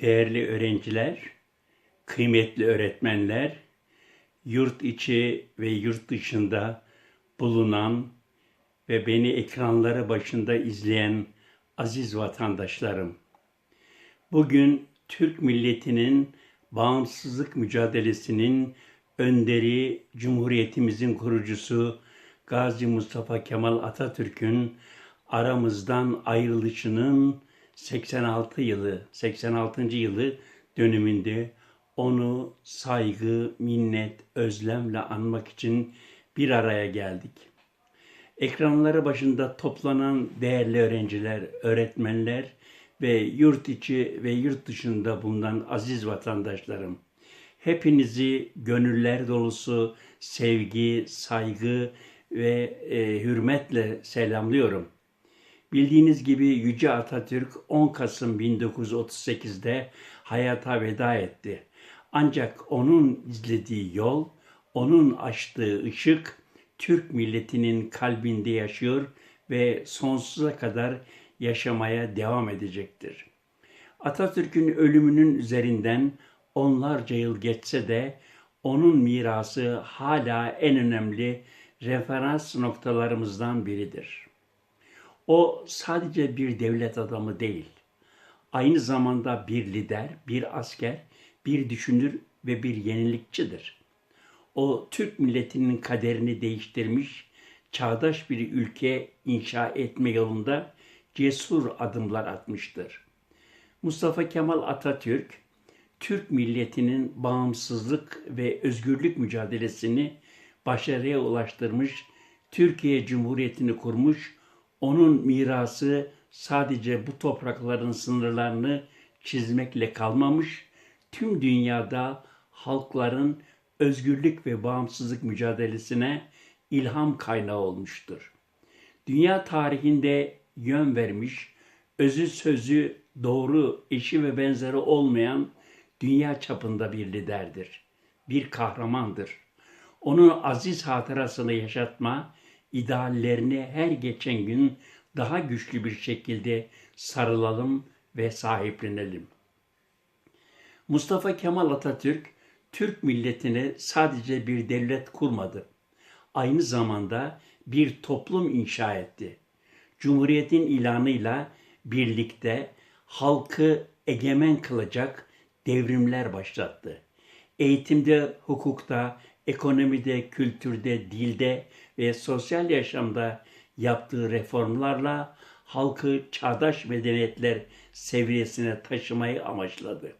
Değerli öğrenciler, kıymetli öğretmenler, yurt içi ve yurt dışında bulunan ve beni ekranları başında izleyen aziz vatandaşlarım. Bugün Türk milletinin bağımsızlık mücadelesinin önderi, Cumhuriyetimizin kurucusu Gazi Mustafa Kemal Atatürk'ün aramızdan ayrılışının 86 yılı, 86. yılı dönümünde onu saygı, minnet, özlemle anmak için bir araya geldik. Ekranları başında toplanan değerli öğrenciler, öğretmenler ve yurt içi ve yurt dışında bulunan aziz vatandaşlarım. Hepinizi gönüller dolusu sevgi, saygı ve e, hürmetle selamlıyorum. Bildiğiniz gibi Yüce Atatürk 10 Kasım 1938'de hayata veda etti. Ancak onun izlediği yol, onun açtığı ışık Türk milletinin kalbinde yaşıyor ve sonsuza kadar yaşamaya devam edecektir. Atatürk'ün ölümünün üzerinden onlarca yıl geçse de onun mirası hala en önemli referans noktalarımızdan biridir. O sadece bir devlet adamı değil, aynı zamanda bir lider, bir asker, bir düşünür ve bir yenilikçidir. O Türk milletinin kaderini değiştirmiş, çağdaş bir ülke inşa etme yolunda cesur adımlar atmıştır. Mustafa Kemal Atatürk, Türk milletinin bağımsızlık ve özgürlük mücadelesini başarıya ulaştırmış, Türkiye Cumhuriyeti'ni kurmuş, onun mirası sadece bu toprakların sınırlarını çizmekle kalmamış, tüm dünyada halkların özgürlük ve bağımsızlık mücadelesine ilham kaynağı olmuştur. Dünya tarihinde yön vermiş, özü sözü doğru, eşi ve benzeri olmayan dünya çapında bir liderdir. Bir kahramandır. Onun aziz hatırasını yaşatma, ideallerini her geçen gün daha güçlü bir şekilde sarılalım ve sahiplenelim. Mustafa Kemal Atatürk Türk milletine sadece bir devlet kurmadı. Aynı zamanda bir toplum inşa etti. Cumhuriyetin ilanıyla birlikte halkı egemen kılacak devrimler başlattı. Eğitimde, hukukta, ekonomide, kültürde, dilde ve sosyal yaşamda yaptığı reformlarla halkı çağdaş medeniyetler seviyesine taşımayı amaçladı.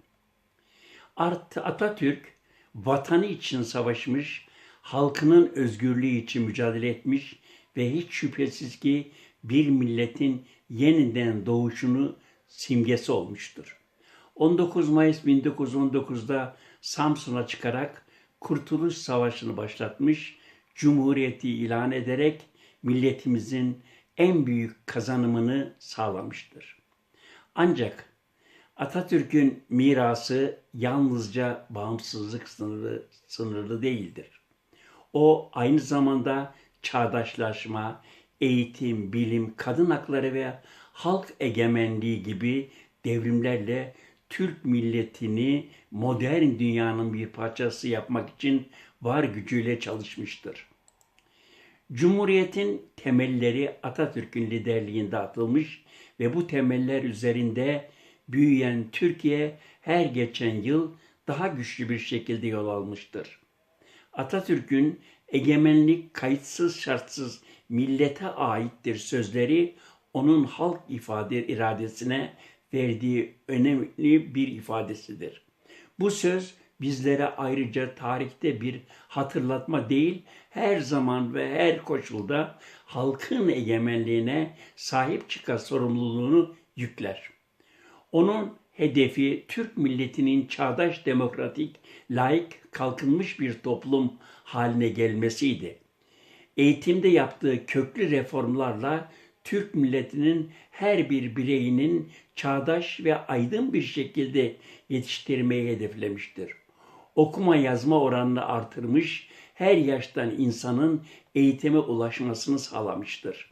Artı Atatürk vatanı için savaşmış, halkının özgürlüğü için mücadele etmiş ve hiç şüphesiz ki bir milletin yeniden doğuşunu simgesi olmuştur. 19 Mayıs 1919'da Samsun'a çıkarak Kurtuluş Savaşı'nı başlatmış, Cumhuriyeti ilan ederek milletimizin en büyük kazanımını sağlamıştır. Ancak Atatürk'ün mirası yalnızca bağımsızlık sınırı, sınırlı değildir. O aynı zamanda çağdaşlaşma, eğitim, bilim, kadın hakları ve halk egemenliği gibi devrimlerle Türk milletini modern dünyanın bir parçası yapmak için var gücüyle çalışmıştır. Cumhuriyetin temelleri Atatürk'ün liderliğinde atılmış ve bu temeller üzerinde büyüyen Türkiye her geçen yıl daha güçlü bir şekilde yol almıştır. Atatürk'ün egemenlik kayıtsız şartsız millete aittir sözleri onun halk ifade iradesine verdiği önemli bir ifadesidir. Bu söz bizlere ayrıca tarihte bir hatırlatma değil, her zaman ve her koşulda halkın egemenliğine sahip çıkan sorumluluğunu yükler. Onun hedefi Türk milletinin çağdaş demokratik, layık, kalkınmış bir toplum haline gelmesiydi. Eğitimde yaptığı köklü reformlarla Türk milletinin her bir bireyinin çağdaş ve aydın bir şekilde yetiştirmeyi hedeflemiştir. Okuma yazma oranını artırmış, her yaştan insanın eğitime ulaşmasını sağlamıştır.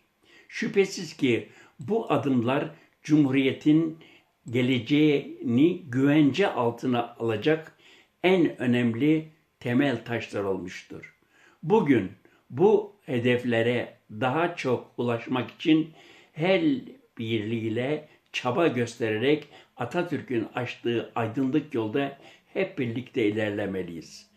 Şüphesiz ki bu adımlar Cumhuriyet'in geleceğini güvence altına alacak en önemli temel taşlar olmuştur. Bugün bu hedeflere daha çok ulaşmak için her birliğiyle çaba göstererek Atatürk'ün açtığı aydınlık yolda hep birlikte ilerlemeliyiz.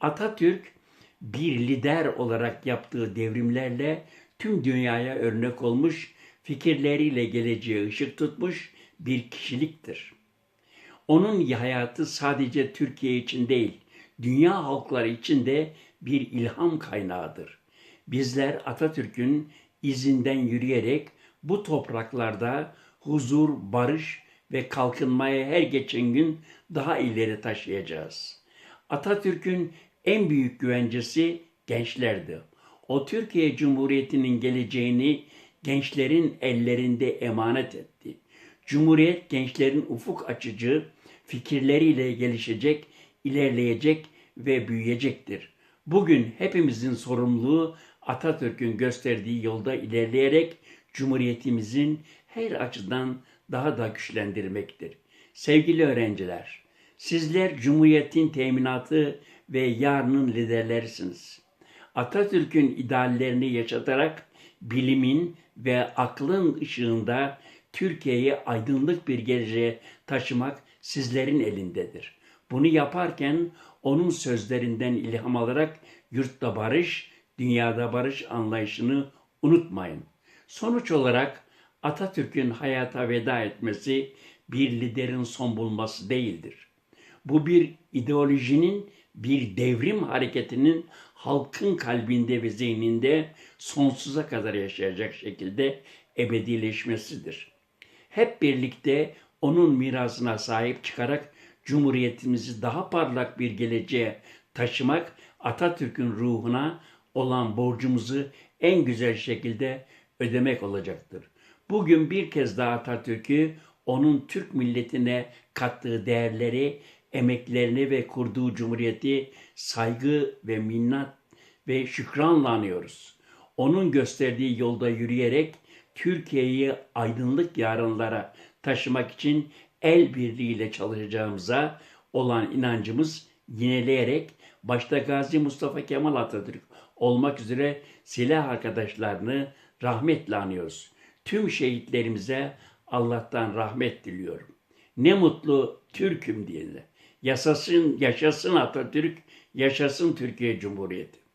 Atatürk bir lider olarak yaptığı devrimlerle tüm dünyaya örnek olmuş, fikirleriyle geleceğe ışık tutmuş bir kişiliktir. Onun hayatı sadece Türkiye için değil, dünya halkları için de bir ilham kaynağıdır. Bizler Atatürk'ün izinden yürüyerek bu topraklarda huzur, barış ve kalkınmayı her geçen gün daha ileri taşıyacağız. Atatürk'ün en büyük güvencesi gençlerdi. O Türkiye Cumhuriyeti'nin geleceğini gençlerin ellerinde emanet etti. Cumhuriyet gençlerin ufuk açıcı fikirleriyle gelişecek, ilerleyecek ve büyüyecektir. Bugün hepimizin sorumluluğu Atatürk'ün gösterdiği yolda ilerleyerek Cumhuriyetimizin her açıdan daha da güçlendirmektir. Sevgili öğrenciler, sizler Cumhuriyet'in teminatı ve yarının liderlerisiniz. Atatürk'ün ideallerini yaşatarak bilimin ve aklın ışığında Türkiye'yi aydınlık bir geleceğe taşımak sizlerin elindedir. Bunu yaparken onun sözlerinden ilham alarak yurtta barış, dünyada barış anlayışını unutmayın. Sonuç olarak Atatürk'ün hayata veda etmesi bir liderin son bulması değildir. Bu bir ideolojinin, bir devrim hareketinin halkın kalbinde ve zihninde sonsuza kadar yaşayacak şekilde ebedileşmesidir. Hep birlikte onun mirasına sahip çıkarak Cumhuriyetimizi daha parlak bir geleceğe taşımak Atatürk'ün ruhuna olan borcumuzu en güzel şekilde ödemek olacaktır. Bugün bir kez daha Atatürk'ü onun Türk milletine kattığı değerleri, emeklerini ve kurduğu cumhuriyeti saygı ve minnat ve şükranla anıyoruz. Onun gösterdiği yolda yürüyerek Türkiye'yi aydınlık yarınlara taşımak için el birliğiyle çalışacağımıza olan inancımız yineleyerek başta Gazi Mustafa Kemal Atatürk olmak üzere silah arkadaşlarını rahmetle anıyoruz. Tüm şehitlerimize Allah'tan rahmet diliyorum. Ne mutlu Türk'üm diye. Yaşasın, yaşasın Atatürk, yaşasın Türkiye Cumhuriyeti.